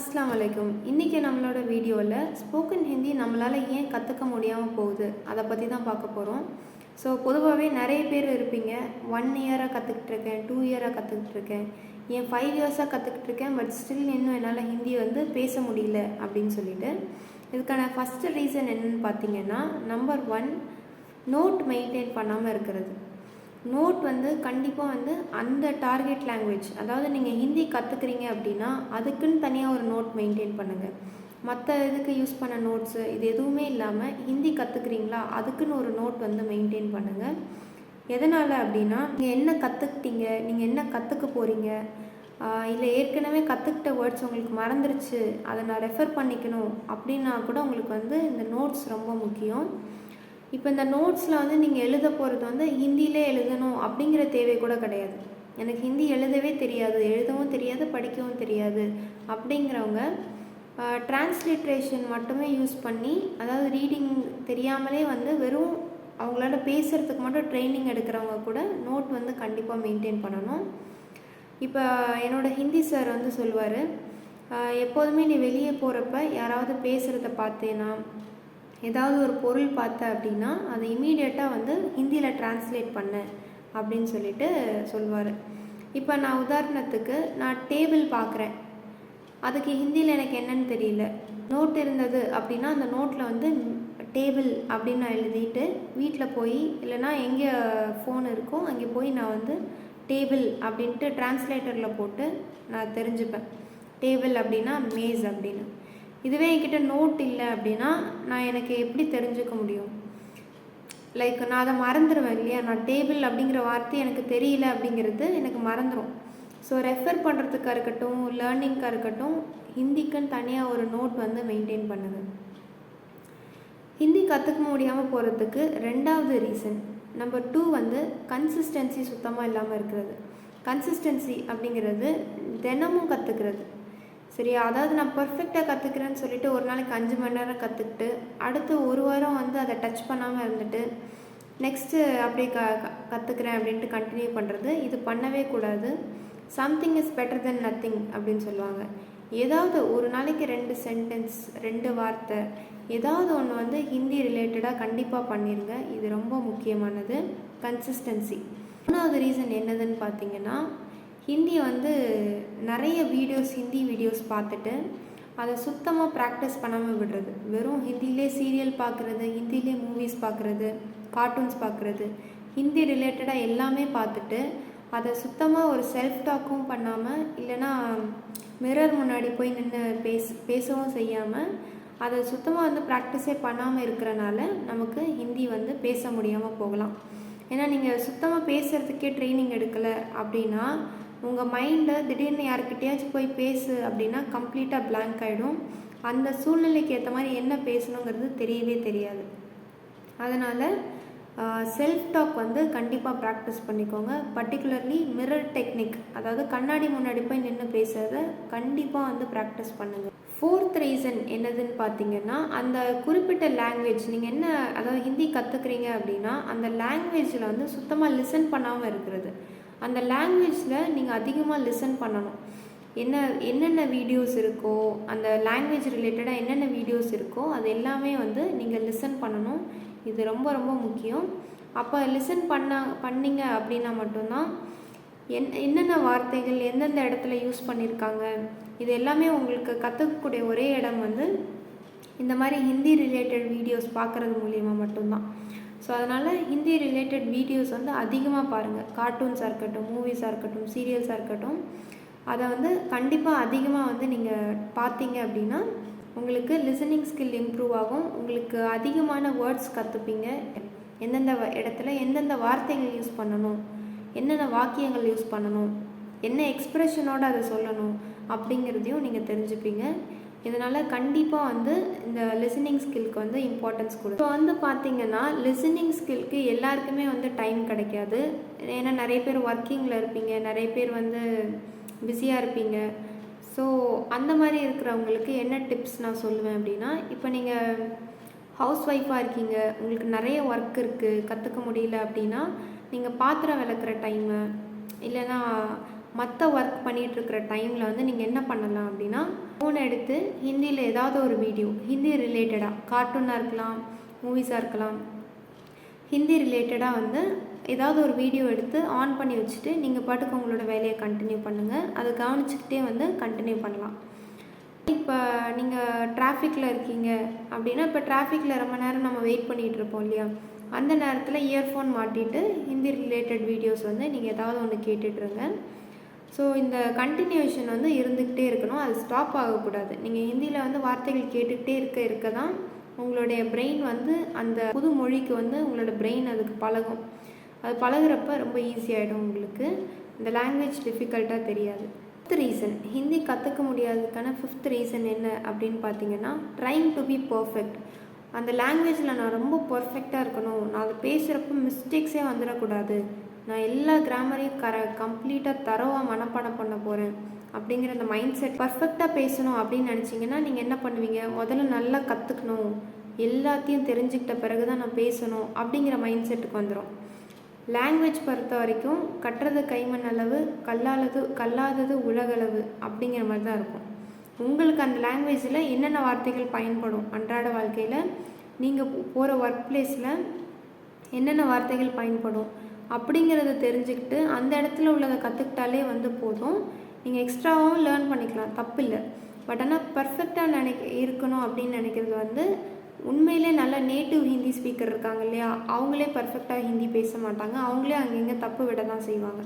அஸ்லாம் வலைக்கும் இன்றைக்கி நம்மளோட வீடியோவில் ஸ்போக்கன் ஹிந்தி நம்மளால் ஏன் கற்றுக்க முடியாமல் போகுது? அதை பற்றி தான் பார்க்க போகிறோம் ஸோ பொதுவாகவே நிறைய பேர் இருப்பீங்க. ஒன் இயராக கற்றுக்கிட்டு இருக்கேன் டூ இயராக கற்றுக்கிட்டு இருக்கேன். ஏன் ஃபைவ் இயர்ஸாக கற்றுக்கிட்டு இருக்கேன் பட் ஸ்டில் இன்னும் என்னால் ஹிந்தி வந்து பேச முடியல அப்படின்னு சொல்லிட்டு. இதுக்கான ஃபஸ்ட்டு ரீசன் என்னென்னு பார்த்தீங்கன்னா நம்பர் ஒன் நோட் மெயின்டைன் பண்ணாமல் இருக்கிறது. நோட் வந்து கண்டிப்பாக வந்து அந்த டார்கெட் லாங்குவேஜ் அதாவது நீங்கள் ஹிந்தி கற்றுக்குறீங்க அப்படின்னா அதுக்குன்னு தனியாக ஒரு நோட் மெயின்டைன் பண்ணுங்கள் மற்ற இதுக்கு யூஸ் பண்ண நோட்ஸு இது எதுவுமே இல்லாமல் ஹிந்தி கற்றுக்குறீங்களா அதுக்குன்னு ஒரு நோட் வந்து மெயின்டைன் பண்ணுங்கள் எதனால் அப்படின்னா நீங்கள் என்ன கற்றுக்கிட்டீங்க நீங்கள் என்ன கற்றுக்க போகிறீங்க இல்லை ஏற்கனவே கற்றுக்கிட்ட வேர்ட்ஸ் உங்களுக்கு மறந்துருச்சு அதை நான் ரெஃபர் பண்ணிக்கணும் அப்படின்னா கூட உங்களுக்கு வந்து இந்த நோட்ஸ் ரொம்ப முக்கியம். இப்போ இந்த நோட்ஸில் வந்து நீங்கள் எழுத போகிறது வந்து ஹிந்தியிலே எழுதணும் அப்படிங்கிற தேவை கூட கிடையாது. எனக்கு ஹிந்தி எழுதவே தெரியாது எழுதவும் தெரியாது படிக்கவும் தெரியாது அப்படிங்கிறவங்க டிரான்ஸ்லிட்ரேஷன் மட்டுமே யூஸ் பண்ணி அதாவது ரீடிங் தெரியாமலே வந்து வெறும் அவங்களால பேசுகிறதுக்கு மட்டும் ட்ரைனிங் எடுக்கிறவங்க கூட நோட் வந்து கண்டிப்பாக மெயின்டைன் பண்ணணும். இப்போ என்னோடய ஹிந்தி சார் வந்து சொல்லுவார் எப்போதுமே நீ வெளியே போகிறப்ப யாராவது பேசுகிறத பார்த்தேன்னா ஏதாவது ஒரு பொருள் பார்த்த அப்படின்னா அதை இமீடியட்டாக வந்து ஹிந்தியில் டிரான்ஸ்லேட் பண்ண அப்படின்னு சொல்லிட்டு சொல்லுவார் இப்போ நான் உதாரணத்துக்கு நான் டேபிள் பார்க்குறேன். அதுக்கு ஹிந்தியில் எனக்கு என்னன்னு தெரியல. நோட் இருந்தது அப்படின்னா அந்த நோட்டில் வந்து டேபிள் அப்படின்னு நான் எழுதிட்டு வீட்டில் போய் இல்லைனா எங்கே ஃபோன் இருக்கோ அங்கே போய் நான் வந்து டேபிள் அப்படின்ட்டு டிரான்ஸ்லேட்டரில் போட்டு நான் தெரிஞ்சுப்பேன். டேபிள் அப்படின்னா மேஸ் அப்படின்னு. இதுவே என்கிட்ட நோட் இல்லை அப்படின்னா நான் எனக்கு எப்படி தெரிஞ்சுக்க முடியும்? லைக் நான் அதை மறந்துடுவேன் இல்லையா? நான் டேபிள் அப்படிங்கிற வார்த்தை எனக்கு தெரியல அப்படிங்கிறது எனக்கு மறந்துடும் ஸோ ரெஃபர் பண்ணுறதுக்காக இருக்கட்டும் லேர்னிங்காக இருக்கட்டும் ஹிந்திக்குன்னு தனியாக ஒரு நோட் வந்து மெயின்டைன் பண்ணுது. ஹிந்தி கற்றுக்க முடியாமல் போகிறதுக்கு ரெண்டாவது ரீசன் நம்பர் டூ வந்து கன்சிஸ்டன்சி சுத்தமாக இல்லாமல் இருக்கிறது. கன்சிஸ்டன்சி அப்படிங்கிறது தினமும் கற்றுக்கிறது சரியா? அதாவது நான் பர்ஃபெக்டாக கற்றுக்கிறேன்னு சொல்லிட்டு ஒரு நாளைக்கு அஞ்சு மணி நேரம் கற்றுக்கிட்டு அடுத்து ஒரு வாரம் வந்து அதை டச் பண்ணாமல் இருந்துட்டு நெக்ஸ்ட்டு அப்படியே க கற்றுக்குறேன் அப்படின்ட்டு கண்டினியூ பண்ணுறது இது பண்ணவே கூடாது. Something is better then nothing அப்படின்னு சொல்லுவாங்க. ஏதாவது ஒரு நாளைக்கு ரெண்டு சென்டென்ஸ் ரெண்டு வார்த்தை ஏதாவது ஒன்று வந்து ஹிந்தி ரிலேட்டடாக கண்டிப்பாக பண்ணிடுங்க இது ரொம்ப முக்கியமானது. கன்சிஸ்டன்சி மூணாவது ரீசன் என்னதுன்னு பார்த்தீங்கன்னா ஹிந்தி வந்து நிறைய வீடியோஸ் ஹிந்தி வீடியோஸ் பார்த்துட்டு அதை சுத்தமாக ப்ராக்டிஸ் பண்ணாமல் விடுறது. வெறும் ஹிந்திலே சீரியல் பார்க்குறது ஹிந்திலே மூவிஸ் பார்க்குறது கார்ட்டூன்ஸ் பார்க்குறது ஹிந்தி ரிலேட்டடாக எல்லாமே பார்த்துட்டு அதை சுத்தமாக ஒரு செல்ஃப் டாக்கும் பண்ணாமல் இல்லைனா மிரர் முன்னாடி போய் நின்று பேச பேசவும் செய்யாமல் அதை சுத்தமாக வந்து ப்ராக்டிஸே பண்ணாமல் இருக்கிறனால நமக்கு ஹிந்தி வந்து பேச முடியாமல் போகலாம். ஏன்னா நீங்கள் சுத்தமாக பேசுகிறதுக்கே ட்ரைனிங் எடுக்கலை அப்படின்னா உங்கள் மைண்டை திடீர்னு யாருக்கிட்டேயாச்சும் போய் பேசு அப்படின்னா கம்ப்ளீட்டாக பிளாங்க் ஆகிடும் அந்த சூழ்நிலைக்கு ஏற்ற மாதிரி என்ன பேசணுங்கிறது தெரியவே தெரியாது. அதனால் செல்ஃப் டாக் வந்து கண்டிப்பாக ப்ராக்டிஸ் பண்ணிக்கோங்க. பர்டிகுலர்லி மிரர் டெக்னிக் அதாவது கண்ணாடி முன்னாடி போய் நின்று பேசுகிறத கண்டிப்பாக வந்து ப்ராக்டிஸ் பண்ணுங்கள் ஃபோர்த் ரீசன் என்னதுன்னு பார்த்தீங்கன்னா அந்த குறிப்பிட்ட லாங்குவேஜ் நீங்கள் என்ன அதாவது ஹிந்தி கற்றுக்குறீங்க அப்படின்னா அந்த லாங்குவேஜில் வந்து சுத்தமாக லிசன் பண்ணாமல் இருக்கிறது. அந்த லாங்குவேஜில் நீங்கள் அதிகமாக லிசன் பண்ணணும். என்ன என்னென்ன வீடியோஸ் இருக்கோ அந்த லாங்குவேஜ் ரிலேட்டடாக என்னென்ன வீடியோஸ் இருக்கோ அது எல்லாமே வந்து நீங்கள் லிசன் பண்ணணும். இது ரொம்ப ரொம்ப முக்கியம். அப்போ லிசன் பண்ண பண்ணிங்க அப்படின்னா மட்டும்தான் என் என்னென்ன வார்த்தைகள் எந்தெந்த இடத்துல யூஸ் பண்ணியிருக்காங்க இது எல்லாமே உங்களுக்கு கற்றுக்கக்கூடிய ஒரே இடம் வந்து இந்த மாதிரி ஹிந்தி ரிலேட்டட் வீடியோஸ் பார்க்குறது மூலிமா மட்டும்தான். ஸோ அதனால் ஹிந்தி ரிலேட்டட் வீடியோஸ் வந்து அதிகமாக பாருங்கள் கார்ட்டூன்ஸாக இருக்கட்டும் மூவிஸாக இருக்கட்டும் சீரியல்ஸாக இருக்கட்டும். அதை வந்து கண்டிப்பாக அதிகமாக வந்து நீங்கள் பார்த்தீங்க அப்படின்னா உங்களுக்கு லிசனிங் ஸ்கில் இம்ப்ரூவ் ஆகும். உங்களுக்கு அதிகமான வேர்ட்ஸ் கற்றுப்பீங்க எந்தெந்த இடத்துல எந்தெந்த வார்த்தைகள் யூஸ் பண்ணணும் என்னென்ன வாக்கியங்கள் யூஸ் பண்ணணும் என்ன எக்ஸ்ப்ரெஷனோடு அதை சொல்லணும் அப்படிங்கிறதையும் நீங்கள் தெரிஞ்சுப்பீங்க. இதனால் கண்டிப்பாக வந்து இந்த லிசனிங் ஸ்கில்க்கு வந்து இம்பார்ட்டன்ஸ் கொடுக்கும். இப்போ வந்து பார்த்தீங்கன்னா லிசனிங் ஸ்கில்க்கு எல்லாருக்குமே வந்து டைம் கிடைக்காது. ஏன்னா நிறைய பேர் ஒர்க்கிங்கில் இருப்பீங்க நிறைய பேர் வந்து பிஸியாக இருப்பீங்க. ஸோ அந்த மாதிரி இருக்கிறவங்களுக்கு என்ன டிப்ஸ் நான் சொல்லுவேன் அப்படின்னா இப்போ நீங்கள் ஹவுஸ் ஒய்ஃபாக இருக்கீங்க உங்களுக்கு நிறைய ஒர்க் இருக்குது கற்றுக்க முடியல அப்படின்னா நீங்கள் பாத்திரம் விளக்குற டைமு இல்லைன்னா மற்ற ஒர்க் பண்ணிகிட்ருக்கிற டைமில் வந்து நீங்கள் என்ன பண்ணலாம் அப்படின்னா ஃபோன் எடுத்து ஹிந்தியில் ஏதாவது ஒரு வீடியோ ஹிந்தி ரிலேட்டடாக கார்ட்டூனாக இருக்கலாம் மூவிஸாக இருக்கலாம் ஹிந்தி ரிலேட்டடாக வந்து ஏதாவது ஒரு வீடியோ எடுத்து ஆன் பண்ணி வச்சுட்டு நீங்கள் பாட்டுக்கு உங்களோட வேலையை கண்டினியூ பண்ணுங்கள் அதை கவனிச்சுக்கிட்டே வந்து கண்டினியூ பண்ணலாம். இப்போ நீங்கள் டிராஃபிக்கில் இருக்கீங்க அப்படின்னா இப்போ டிராஃபிக்கில் ரொம்ப நேரம் நம்ம வெயிட் பண்ணிகிட்டு இருப்போம் இல்லையா? அந்த நேரத்தில் இயர்ஃபோன் மாட்டிட்டு ஹிந்தி ரிலேட்டட் வீடியோஸ் வந்து நீங்கள் ஏதாவது ஒன்று கேட்டுட்ருங்க ஸோ இந்த கண்டினியூஷன் வந்து இருந்துக்கிட்டே இருக்கணும். அது ஸ்டாப் ஆகக்கூடாது. நீங்கள் ஹிந்தியில் வந்து வார்த்தைகள் கேட்டுக்கிட்டே இருக்க இருக்க தான் உங்களுடைய பிரெயின் வந்து அந்த புது மொழிக்கு வந்து உங்களோட பிரெயின் அதுக்கு பழகும். அது பழகுறப்ப ரொம்ப ஈஸியாகிடும் உங்களுக்கு. இந்த லாங்குவேஜ் டிஃபிகல்ட்டாக தெரியாது. ஃபிஃப்த் ரீசன் ஹிந்தி கற்றுக்க முடியாததுக்கான ஃபிஃப்த் ரீசன் என்ன அப்படின்னு பார்த்தீங்கன்னா ட்ரைங் டு பி பர்ஃபெக்ட் அந்த லாங்குவேஜில் நான் ரொம்ப பர்ஃபெக்டாக இருக்கணும். நான் அது பேசுகிறப்ப மிஸ்டேக்ஸே வந்துடக்கூடாது. நான் எல்லா கிராமரையும் கர கம்ப்ளீட்டாக தரவாக மனப்பாடம் பண்ண போகிறேன் அப்படிங்கிற அந்த மைண்ட் செட் பர்ஃபெக்டாக பேசணும் அப்படின்னு நினச்சிங்கன்னா நீங்கள் என்ன பண்ணுவீங்க? முதல்ல நல்லா கற்றுக்கணும் எல்லாத்தையும் தெரிஞ்சுக்கிட்ட பிறகு தான் நான் பேசணும் அப்படிங்கிற மைண்ட் செட்டுக்கு வந்துடும் லாங்குவேஜ் பொறுத்த வரைக்கும் கட்டுறது கைமண் அளவு கல்லாதது கல்லாதது உலகளவு அப்படிங்கிற மாதிரி தான் இருக்கும். உங்களுக்கு அந்த லாங்குவேஜில் என்னென்ன வார்த்தைகள் பயன்படும் அன்றாட வாழ்க்கையில்? நீங்கள் போகிற ஒர்க் பிளேஸில் என்னென்ன வார்த்தைகள் பயன்படும்? அப்படிங்கிறத தெரிஞ்சுக்கிட்டு அந்த இடத்துல உள்ளதை கற்றுக்கிட்டாலே வந்து போதும். நீங்கள் எக்ஸ்ட்ராவும் லேர்ன் பண்ணிக்கலாம். தப்பு இல்லை பட் ஆனால் பர்ஃபெக்டாக நினைக்க இருக்கணும் அப்படின்னு நினைக்கிறது வந்து உண்மையிலே நல்ல நேட்டிவ் ஹிந்தி ஸ்பீக்கர் இருக்காங்க இல்லையா? அவங்களே பர்ஃபெக்டாக ஹிந்தி பேச மாட்டாங்க. அவங்களே அங்கங்கே தப்பு விட தான் செய்வாங்க.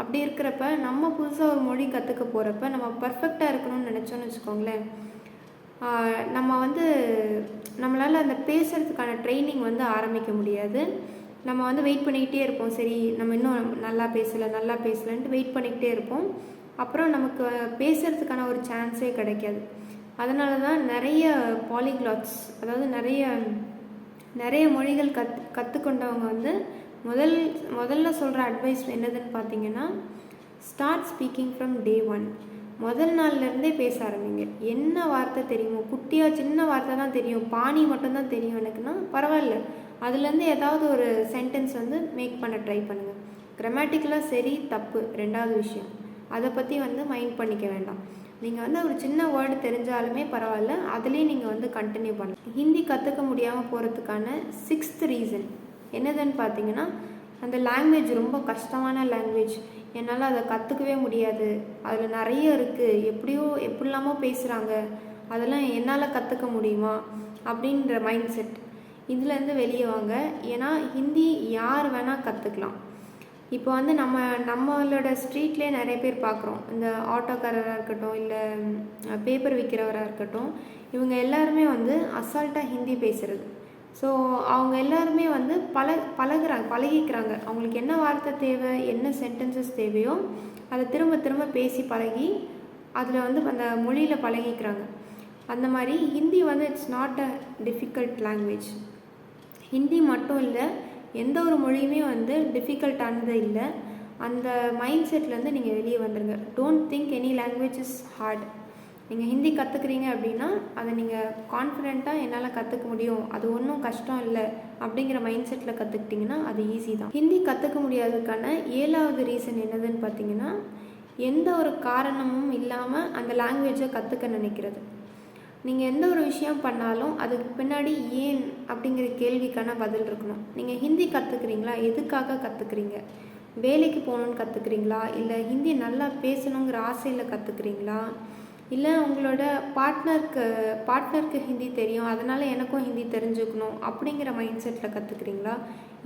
அப்படி இருக்கிறப்ப நம்ம புதுசாக ஒரு மொழி கற்றுக்க போகிறப்ப நம்ம பர்ஃபெக்டாக இருக்கணும்னு நினச்சோன்னு வச்சுக்கோங்களேன் நம்ம வந்து நம்மளால் அந்த பேசுகிறதுக்கான ட்ரைனிங் வந்து ஆரம்பிக்க முடியாது. நம்ம வந்து வெயிட் பண்ணிக்கிட்டே இருப்போம். சரி நம்ம இன்னும் நல்லா பேசலை நல்லா பேசலைன்ட்டு வெயிட் பண்ணிக்கிட்டே இருப்போம். அப்புறம் நமக்கு பேசுகிறதுக்கான ஒரு சான்ஸே கிடைக்காது. அதனால தான் நிறைய பாலிகிளாட்ஸ் அதாவது நிறைய நிறைய மொழிகள் கத் கற்றுக்கொண்டவங்க வந்து முதல் முதல்ல சொல்கிற அட்வைஸ் என்னதுன்னு பார்த்தீங்கன்னா start speaking from day one முதல் நாள்லேருந்தே பேச ஆரம்பிங்க. என்ன வார்த்தை தெரியுமோ குட்டியாக சின்ன வார்த்தை தான் தெரியும். பாணி மட்டும்தான் தெரியும் எனக்குன்னா பரவாயில்ல. அதுலேருந்து ஏதாவது ஒரு சென்டென்ஸ் வந்து மேக் பண்ண ட்ரை பண்ணுங்கள் கிராமட்டிக்கலாக சரி தப்பு. ரெண்டாவது விஷயம். அதை பற்றி வந்து மைண்ட் பண்ணிக்க வேண்டாம். நீங்கள் வந்து ஒரு சின்ன வேர்டு தெரிஞ்சாலுமே பரவாயில்ல. அதுலேயும் நீங்கள் வந்து கண்டினியூ பண்ணலாம். ஹிந்தி கற்றுக்க முடியாமல் போகிறதுக்கான சிக்ஸ்த் ரீசன் என்னதுன்னு பார்த்தீங்கன்னா அந்த லாங்குவேஜ் ரொம்ப கஷ்டமான லாங்குவேஜ் என்னால் அதை கற்றுக்கவே முடியாது. அதில் நிறைய இருக்குது எப்படியோ எப்படிலாமோ பேசுகிறாங்க அதெல்லாம் என்னால் கற்றுக்க முடியுமா? அப்படின்ற மைண்ட் செட் இதுலேருந்து வெளியே வாங்க. ஏன்னா ஹிந்தி யார் வேணால் கற்றுக்கலாம் இப்போ வந்து நம்ம நம்மளோட ஸ்ட்ரீட்லேயே நிறைய பேர் பார்க்குறோம். இந்த ஆட்டோக்காரராக இருக்கட்டும் இல்லை பேப்பர் விற்கிறவராக இருக்கட்டும் இவங்க எல்லாருமே வந்து அசால்ட்டாக ஹிந்தி பேசுகிறது ஸோ அவங்க எல்லாருமே வந்து பழ பழகுறாங்க பழகிக்கிறாங்க. அவங்களுக்கு என்ன வார்த்தை தேவை என்ன சென்டென்சஸ் தேவையோ அதை திரும்ப திரும்ப பேசி பழகி அதில் வந்து அந்த மொழியில் பழகிக்கிறாங்க. அந்த மாதிரி ஹிந்தி வந்து it's not a difficult language Hindi மட்டும் இல்லை எந்த ஒரு மொழியுமே வந்து டிஃபிகல்ட்டானது இல்லை. அந்த மைண்ட் செட்லேருந்து நீங்கள் வெளியே வந்துடுங்க don't think any language is hard நீங்கள் ஹிந்தி கற்றுக்குறீங்க அப்படின்னா அதை நீங்கள் கான்ஃபிடெண்ட்டாக என்னால் கற்றுக்க முடியும். அது ஒன்றும் கஷ்டம் இல்லை. அப்படிங்கிற மைண்ட் செட்டில் கற்றுக்கிட்டிங்கன்னா அது ஈஸி தான். ஹிந்தி கற்றுக்க முடியாததுக்கான ஏழாவது ரீசன் என்னதுன்னு பார்த்தீங்கன்னா எந்த ஒரு காரணமும் இல்லாமல் அந்த லாங்குவேஜை கற்றுக்க நினைக்கிறது. நீங்கள் எந்த ஒரு விஷயம் பண்ணாலும் அதுக்கு பின்னாடி ஏன் அப்படிங்கிற கேள்விக்கான பதில் இருக்கணும். நீங்கள் ஹிந்தி கற்றுக்குறீங்களா எதுக்காக கற்றுக்குறீங்க வேலைக்கு போகணுன்னு கற்றுக்குறீங்களா இல்லை ஹிந்தி நல்லா பேசணுங்கிற ஆசையில் கற்றுக்குறீங்களா இல்லை உங்களோட பார்ட்னருக்கு பார்ட்னருக்கு ஹிந்தி தெரியும் அதனால் எனக்கும் ஹிந்தி தெரிஞ்சுக்கணும் அப்படிங்கிற மைண்ட் செட்டில் கற்றுக்குறீங்களா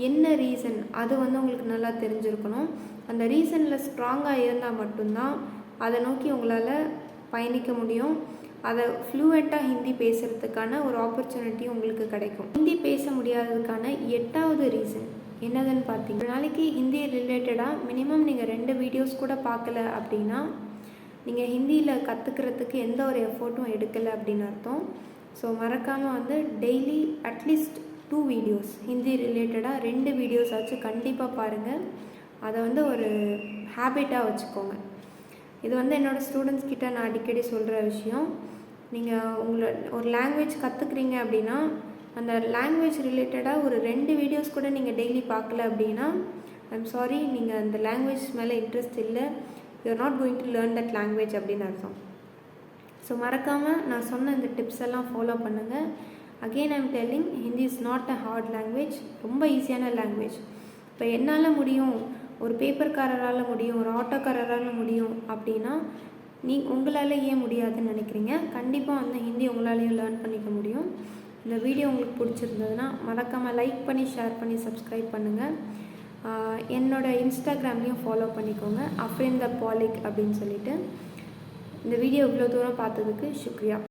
என்ன ரீசன் அது வந்து உங்களுக்கு நல்லா தெரிஞ்சுருக்கணும். அந்த ரீசனில் ஸ்ட்ராங்காக இருந்தால் மட்டும்தான் அதை நோக்கி உங்களால் பயணிக்க முடியும். அதை ஃப்ளூவெண்ட்டாக ஹிந்தி பேசுகிறதுக்கான ஒரு ஆப்பர்ச்சுனிட்டி உங்களுக்கு கிடைக்கும். ஹிந்தி பேச முடியாததுக்கான எட்டாவது ரீசன் என்னதுன்னு பார்த்தீங்க? ஒரு நாளைக்கு ஹிந்தி ரிலேட்டடாக மினிமம் நீங்கள் ரெண்டு வீடியோஸ் கூட பார்க்கல அப்படின்னா நீங்கள் ஹிந்தியில் கற்றுக்கிறதுக்கு எந்த ஒரு எஃபோர்ட்டும் எடுக்கலை அப்படின்னு அர்த்தம். ஸோ மறக்காமல் வந்து daily at least two videos Hindi ரிலேட்டடாக ரெண்டு வீடியோஸ் ஆச்சு கண்டிப்பாக பாருங்கள் அதை வந்து ஒரு ஹேபிட்டாக வச்சுக்கோங்க. இது வந்து என்னோடய ஸ்டூடெண்ட்ஸ் கிட்ட நான் அடிக்கடி சொல்கிற விஷயம். நீங்கள் உங்களை ஒரு லாங்குவேஜ் கற்றுக்குறீங்க அப்படின்னா அந்த லாங்குவேஜ் ரிலேட்டடாக ஒரு ரெண்டு வீடியோஸ் கூட நீங்கள் டெய்லி பார்க்கல அப்படின்னா ஐம் சாரி நீங்கள் அந்த லாங்குவேஜ் மேலே இன்ட்ரெஸ்ட் இல்லை. You're not going to learn that language அப்படின்னு அர்த்தம். ஸோ மறக்காமல் நான் சொன்ன இந்த டிப்ஸ் எல்லாம் ஃபாலோ பண்ணுங்கள் again I'm telling Hindi is not a hard language ரொம்ப ஈஸியான லாங்குவேஜ் இப்போ என்னால் முடியும்? ஒரு பேப்பர்காரரால் முடியும் ஒரு ஆட்டோக்காரரால் முடியும் அப்படின்னா நீ உங்களால் ஏன் முடியாதுன்னு நினைக்கிறீங்க? கண்டிப்பாக வந்து ஹிந்தி உங்களாலேயும் லேர்ன் பண்ணிக்க முடியும். இந்த வீடியோ உங்களுக்கு பிடிச்சிருந்ததுன்னா மறக்காமல் லைக் பண்ணி ஷேர் பண்ணி சப்ஸ்கிரைப் பண்ணுங்கள் என்னோட இன்ஸ்டாகிராம்லேயும் ஃபாலோ பண்ணிக்கோங்க. அஃப்ரின் த பாலிக் அப்படின்னு சொல்லிட்டு. இந்த வீடியோ இவ்வளோ தூரம் பார்த்ததுக்கு சுக்ரியா.